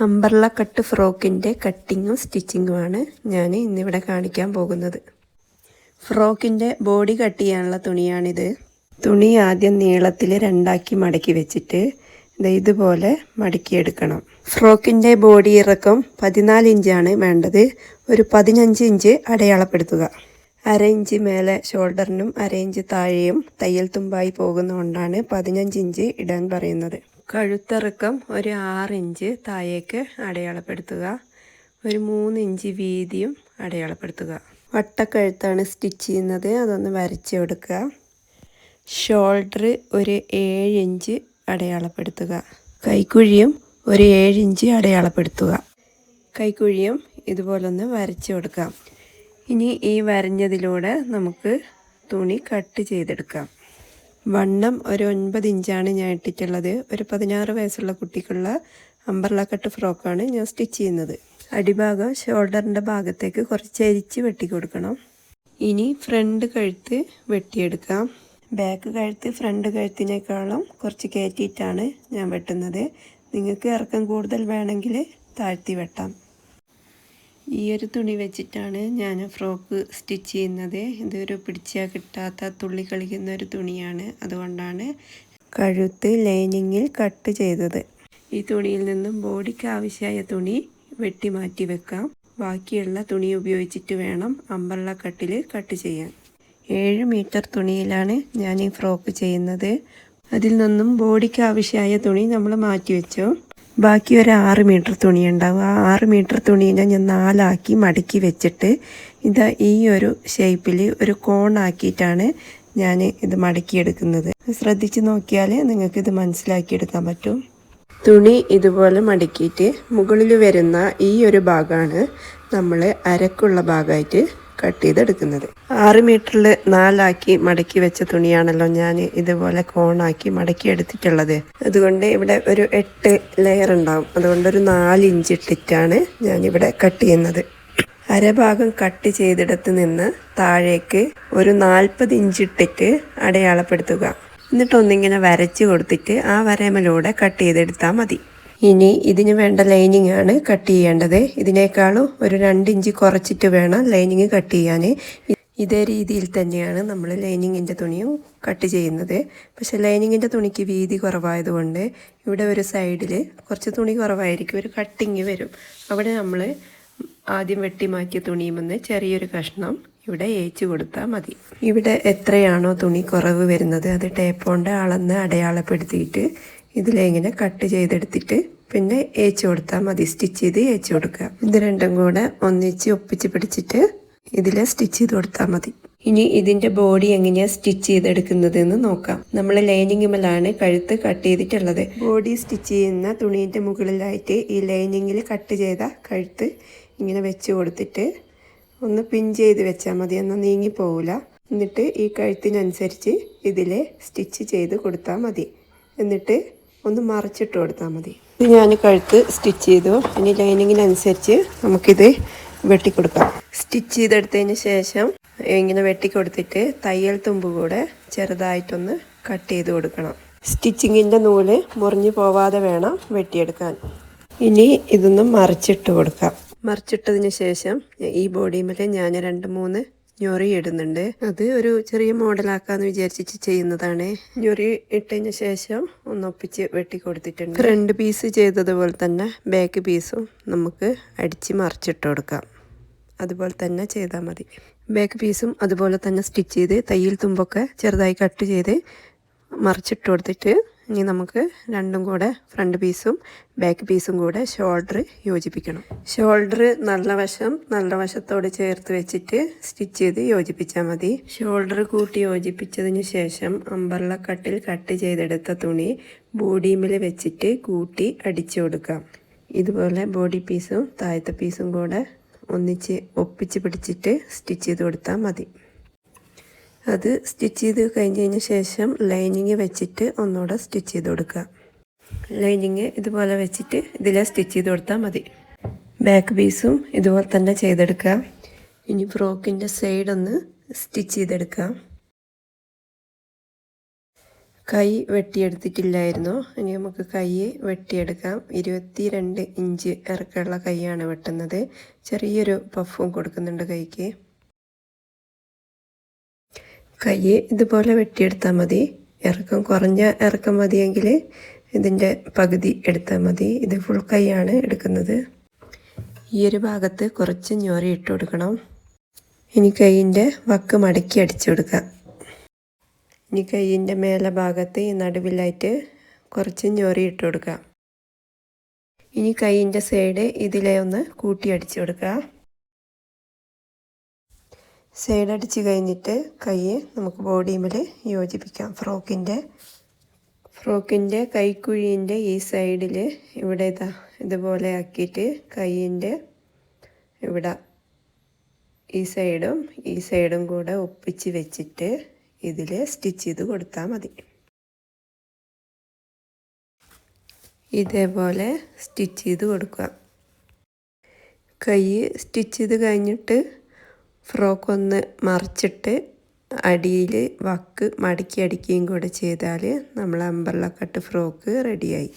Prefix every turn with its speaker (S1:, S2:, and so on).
S1: അമ്പർല cut ഫ്രോക്കിന്റെ കട്ടിങ്ങും സ്റ്റിച്ചിങ്ങുമാണ് ഞാൻ ഇന്നിവിടെ കാണിക്കാൻ പോകുന്നത്. ഫ്രോക്കിന്റെ ബോഡി കട്ട് ചെയ്യാനുള്ള തുണിയാണിത്. തുണി ആദ്യം നീളത്തിൽ രണ്ടാക്കി മടക്കി വെച്ചിട്ട് ഇതുപോലെ മടക്കിയെടുക്കണം. ഫ്രോക്കിന്റെ ബോഡി ഇറക്കം പതിനാല് ഇഞ്ചാണ് വേണ്ടത്. ഒരു പതിനഞ്ച് ഇഞ്ച് അടയാളപ്പെടുത്തുക. അര ഇഞ്ച് മേലെ ഷോൾഡറിനും അര ഇഞ്ച് താഴെയും തയ്യൽ തുമ്പായി പോകുന്നതുകൊണ്ടാണ് പതിനഞ്ച് ഇഞ്ച് ഇടാൻ പറയുന്നത്. കഴുത്തിറക്കം ഒരു ഇഞ്ച് താഴേക്ക് അടയാളപ്പെടുത്തുക. ഒരു മൂന്ന് ഇഞ്ച് വീതിയും അടയാളപ്പെടുത്തുക. വട്ടക്കഴുത്താണ് സ്റ്റിച്ച് ചെയ്യുന്നത്. അതൊന്ന് വരച്ച് കൊടുക്കുക. ഷോൾഡർ ഒരു ഏഴ് ഇഞ്ച് അടയാളപ്പെടുത്തുക. കൈക്കുഴിയും ഒരു ഏഴ് ഇഞ്ച് അടയാളപ്പെടുത്തുക. കൈക്കുഴിയും ഇതുപോലൊന്ന് വരച്ച് കൊടുക്കാം. ഇനി ഈ വരഞ്ഞതിലൂടെ നമുക്ക് തുണി കട്ട് ചെയ്തെടുക്കാം. വണ്ണം ഒരു ഒൻപത് ഇഞ്ചാണ് ഞാൻ ഇട്ടിട്ടുള്ളത്. ഒരു പതിനാറ് വയസ്സുള്ള കുട്ടിക്കുള്ള അമ്പർല കട്ട് ഫ്രോക്കാണ് ഞാൻ സ്റ്റിച്ച് ചെയ്യുന്നത്. അടിഭാഗം ഷോൾഡറിന്റെ ഭാഗത്തേക്ക് കുറച്ച് അരിച്ച് വെട്ടി കൊടുക്കണം. ഇനി ഫ്രണ്ട് കഴുത്ത് വെട്ടിയെടുക്കാം. ബാക്ക് കഴുത്ത് ഫ്രണ്ട് കഴുത്തിനേക്കാളും കുറച്ച് കയറ്റിയിട്ടാണ് ഞാൻ വെട്ടുന്നത്. നിങ്ങൾക്ക് ഇറക്കം കൂടുതൽ വേണമെങ്കിൽ താഴ്ത്തി വെട്ടാം. ഈ ഒരു തുണി വെച്ചിട്ടാണ് ഞാൻ ഫ്രോക്ക് സ്റ്റിച്ച് ചെയ്യുന്നത്. ഇതൊരു പിടിച്ചാൽ കിട്ടാത്ത തുള്ളി കളിക്കുന്ന ഒരു തുണിയാണ്. അതുകൊണ്ടാണ് കഴുത്ത് ലൈനിങ്ങിൽ കട്ട് ചെയ്തത്. ഈ തുണിയിൽ നിന്നും ബോഡിക്ക് ആവശ്യമായ തുണി വെട്ടി മാറ്റി വെക്കാം. ബാക്കിയുള്ള തുണി ഉപയോഗിച്ചിട്ട് വേണം അമ്പർല കട്ടിൽ കട്ട് ചെയ്യാൻ. ഏഴ് മീറ്റർ തുണിയിലാണ് ഞാൻ ഈ ഫ്രോക്ക് ചെയ്യുന്നത്. അതിൽ നിന്നും ബോഡിക്ക് ആവശ്യമായ തുണി നമ്മൾ മാറ്റി വെച്ചു. ബാക്കി ഒരു ആറ് മീറ്റർ തുണി ഉണ്ടാവും. ആ ആറ് മീറ്റർ തുണീനെ ഞാൻ നാലാക്കി മടക്കി വെച്ചിട്ട് ഇത് ഈ ഒരു ഷേപ്പിൽ ഒരു കോണാക്കിയിട്ടാണ് ഞാൻ ഇത് മടക്കിയെടുക്കുന്നത്. ശ്രദ്ധിച്ച് നോക്കിയാൽ നിങ്ങൾക്ക് ഇത് മനസ്സിലാക്കിയെടുക്കാൻ പറ്റും. തുണി ഇതുപോലെ മടക്കിയിട്ട് മുകളിൽ വരുന്ന ഈ ഒരു ഭാഗമാണ് നമ്മൾ അരക്കുള്ള ഭാഗമായിട്ട് കട്ട് ചെയ്തെടുക്കുന്നത്. ആറ് മീറ്ററിൽ നാലാക്കി മടക്കി വെച്ച തുണിയാണല്ലോ ഞാൻ ഇതുപോലെ കോണാക്കി മടക്കി എടുത്തിട്ടുള്ളത്. അതുകൊണ്ട് ഇവിടെ ഒരു എട്ട് ലെയർ ഉണ്ടാവും. അതുകൊണ്ട് ഒരു നാല് ഇഞ്ച് ഇട്ടിട്ടാണ് ഞാൻ ഇവിടെ കട്ട് ചെയ്യുന്നത്. അരഭാഗം കട്ട് ചെയ്തിടത്ത് നിന്ന് താഴേക്ക് ഒരു നാൽപ്പത് ഇഞ്ച് ഇട്ടിട്ട് അടയാളപ്പെടുത്തുക. എന്നിട്ടൊന്നിങ്ങനെ വരച്ച് കൊടുത്തിട്ട് ആ വരമലൂടെ കട്ട് ചെയ്തെടുത്താൽ മതി. ഇനി ഇതിന് വേണ്ട ലൈനിങ് ആണ് കട്ട് ചെയ്യേണ്ടത്. ഇതിനേക്കാളും ഒരു രണ്ട് ഇഞ്ച് കുറച്ചിട്ട് വേണം ലൈനിങ് കട്ട് ചെയ്യാൻ. ഇതേ രീതിയിൽ തന്നെയാണ് നമ്മൾ ലൈനിങ്ങിന്റെ തുണിയും കട്ട് ചെയ്യുന്നത്. പക്ഷെ ലൈനിങ്ങിന്റെ തുണിക്ക് വീതി കുറവായതുകൊണ്ട് ഇവിടെ ഒരു സൈഡിൽ കുറച്ച് തുണി കുറവായിരിക്കും. ഒരു കട്ടിങ് വരും. അവിടെ നമ്മൾ ആദ്യം വെട്ടിമാക്കിയ തുണിയുമെന്ന് ചെറിയൊരു കഷ്ണം ഇവിടെ ഏച്ചു കൊടുത്താൽ മതി. ഇവിടെ എത്രയാണോ തുണി കുറവ് വരുന്നത് അത് ടേപ്പ് കൊണ്ട് അളന്ന് അടയാളപ്പെടുത്തിയിട്ട് ഇതിലിങ്ങനെ കട്ട് ചെയ്തെടുത്തിട്ട് പിന്നെ ഏച്ചു കൊടുത്താൽ മതി. സ്റ്റിച്ച് ചെയ്ത് ഏച്ചു കൊടുക്കുക. ഇത് രണ്ടും കൂടെ ഒന്നിച്ച് ഒപ്പിച്ച് പിടിച്ചിട്ട് ഇതിൽ സ്റ്റിച്ച് ചെയ്ത് കൊടുത്താൽ മതി. ഇനി ഇതിന്റെ ബോഡി എങ്ങനെയാണ് സ്റ്റിച്ച് ചെയ്തെടുക്കുന്നത് എന്ന് നോക്കാം. നമ്മൾ ലൈനിങ്ങുമലാണ് കഴുത്ത് കട്ട് ചെയ്തിട്ടുള്ളത്. ബോഡി സ്റ്റിച്ച് ചെയ്യുന്ന തുണീന്റെ മുകളിലായിട്ട് ഈ ലൈനിങ്ങിൽ കട്ട് ചെയ്ത കഴുത്ത് ഇങ്ങനെ വെച്ച് കൊടുത്തിട്ട് ഒന്ന് പിൻ ചെയ്ത് വെച്ചാൽ മതി. എന്നാൽ നീങ്ങി പോവില്ല. എന്നിട്ട് ഈ കഴുത്തിനനുസരിച്ച് ഇതിൽ സ്റ്റിച്ച് ചെയ്ത് കൊടുത്താൽ മതി. എന്നിട്ട് ഒന്ന് മറിച്ചിട്ട് കൊടുത്താൽ മതി. ഇത് ഞാൻ കഴുത്ത് സ്റ്റിച്ച് ചെയ്തു. ഇനി ലൈനിങ്ങിനനുസരിച്ച് നമുക്കിത് വെട്ടിക്കൊടുക്കാം. സ്റ്റിച്ച് ചെയ്തെടുത്തതിന് ശേഷം ഇങ്ങനെ വെട്ടിക്കൊടുത്തിട്ട് തയ്യൽ തുമ്പ് കൂടെ ചെറുതായിട്ടൊന്ന് കട്ട് ചെയ്ത് കൊടുക്കണം. സ്റ്റിച്ചിങ്ങിന്റെ നൂൽ മുറിഞ്ഞു പോവാതെ വേണം വെട്ടിയെടുക്കാൻ. ഇനി ഇതൊന്ന് മറിച്ചിട്ട് കൊടുക്കാം. മറിച്ചിട്ടതിന് ശേഷം ഈ ബോഡിമേൽ ഞാൻ രണ്ട് മൂന്ന് ഞൊറി ഇടുന്നുണ്ട്. അത് ഒരു ചെറിയ മോഡലാക്കാന്ന് വിചാരിച്ചിട്ട് ചെയ്യുന്നതാണ്. ഞൊറി ഇട്ടതിന് ശേഷം ഒന്നൊപ്പിച്ച് വെട്ടി കൊടുത്തിട്ടുണ്ട്. ഫ്രണ്ട് പീസ് ചെയ്തതുപോലെ തന്നെ ബാക്ക് പീസും നമുക്ക് അടിച്ച് മറിച്ചിട്ട് കൊടുക്കാം. അതുപോലെ തന്നെ ചെയ്താൽ മതി. ബാക്ക് പീസും അതുപോലെ തന്നെ സ്റ്റിച്ച് ചെയ്ത് തയ്യൽ തുമ്പൊക്കെ ചെറുതായി കട്ട് ചെയ്ത് മറിച്ചിട്ട് കൊടുത്തിട്ട് ഇനി നമുക്ക് രണ്ടും കൂടെ ഫ്രണ്ട് പീസും ബാക്ക് പീസും കൂടെ ഷോൾഡർ യോജിപ്പിക്കണം. ഷോൾഡർ നല്ല വശം നല്ല വശത്തോട് ചേർത്ത് വെച്ചിട്ട് സ്റ്റിച്ച് ചെയ്ത് യോജിപ്പിച്ചാൽ മതി. ഷോൾഡർ കൂട്ടി യോജിപ്പിച്ചതിന് ശേഷം അമ്പർല കട്ടിൽ കട്ട് ചെയ്തെടുത്ത തുണി ബോഡിമിൽ വെച്ചിട്ട് കൂട്ടി അടിച്ചു കൊടുക്കാം. ഇതുപോലെ ബോഡി പീസും താഴത്തെ പീസും കൂടെ ഒന്നിച്ച് ഒപ്പിച്ച് പിടിച്ചിട്ട് സ്റ്റിച്ച് ചെയ്ത് കൊടുത്താൽ മതി. അത് സ്റ്റിച്ച് ചെയ്ത് കഴിഞ്ഞതിന് ശേഷം ലൈനിങ് വെച്ചിട്ട് ഒന്നുകൂടെ സ്റ്റിച്ച് ചെയ്ത് കൊടുക്കുക. ലൈനിങ് ഇതുപോലെ വെച്ചിട്ട് ഇതിൽ സ്റ്റിച്ച് ചെയ്ത് കൊടുത്താൽ മതി. ബാക്ക് പീസും ഇതുപോലെ തന്നെ ചെയ്തെടുക്കുക. ഇനി ഫ്രോക്കിന്റെ സൈഡ് ഒന്ന് സ്റ്റിച്ച് ചെയ്തെടുക്കാം കൈ വെട്ടിയെടുത്തിട്ടില്ലായിരുന്നു. ഇനി നമുക്ക് കൈ വെട്ടിയെടുക്കാം. ഇരുപത്തി രണ്ട് ഇഞ്ച് ഇറക്കമുള്ള കൈയാണ് വെട്ടുന്നത്. ചെറിയൊരു പഫും കൊടുക്കുന്നുണ്ട് കൈക്ക്. കൈ ഇതുപോലെ വെട്ടിയെടുത്താൽ മതി. ഇറക്കം കുറഞ്ഞ ഇറക്കം മതിയെങ്കിൽ ഇതിന്റെ പകുതി എടുത്താൽ മതി. ഇത് ഫുൾ കൈയാണ് എടുക്കുന്നത്. ഈ ഒരു ഭാഗത്ത് കുറച്ച് ഞൊറി ഇട്ട് കൊടുക്കണം. ഇനി കൈയിന്റെ വക്ക് മടക്കി അടിച്ചു കൊടുക്കാം. ഇനി കൈയിന്റെ മേലെ ഭാഗത്ത് ഈ നടുവിലായിട്ട് കുറച്ച് ഞൊറി ഇട്ട് കൊടുക്കാം. ഇനി കൈയിന്റെ സൈഡ് ഇതിലെ ഒന്ന് കൂട്ടി അടിച്ചു കൊടുക്കുക സൈഡ് അടിച്ച് കഴിഞ്ഞിട്ട് കൈ നമുക്ക് ബോഡിയിൽ യോജിപ്പിക്കാം. ഫ്രോക്കിന്റെ ഫ്രോക്കിന്റെ കൈക്കുഴീന്റെ ഈ സൈഡിൽ ഇവിടെ ഇതാ ഇതുപോലെ ആക്കിയിട്ട് കൈയിന്റെ ഇവിടെ ഈ സൈഡും ഈ സൈഡും കൂടെ ഒപ്പിച്ച് വെച്ചിട്ട് ഇതിൽ സ്റ്റിച്ച് ചെയ്ത് കൊടുത്താൽ മതി. ഇതേപോലെ സ്റ്റിച്ച് ചെയ്ത് കൊടുക്കുക. കൈ സ്റ്റിച്ച് ചെയ്ത് കഴിഞ്ഞിട്ട് ഫ്രോക്ക് ഒന്ന് മറിച്ചിട്ട് അടിയിൽ വക്ക് മടക്കി അടിക്കുകയും കൂടെ ചെയ്താൽ നമ്മൾ അമ്പർല കട്ട് ഫ്രോക്ക് റെഡിയായി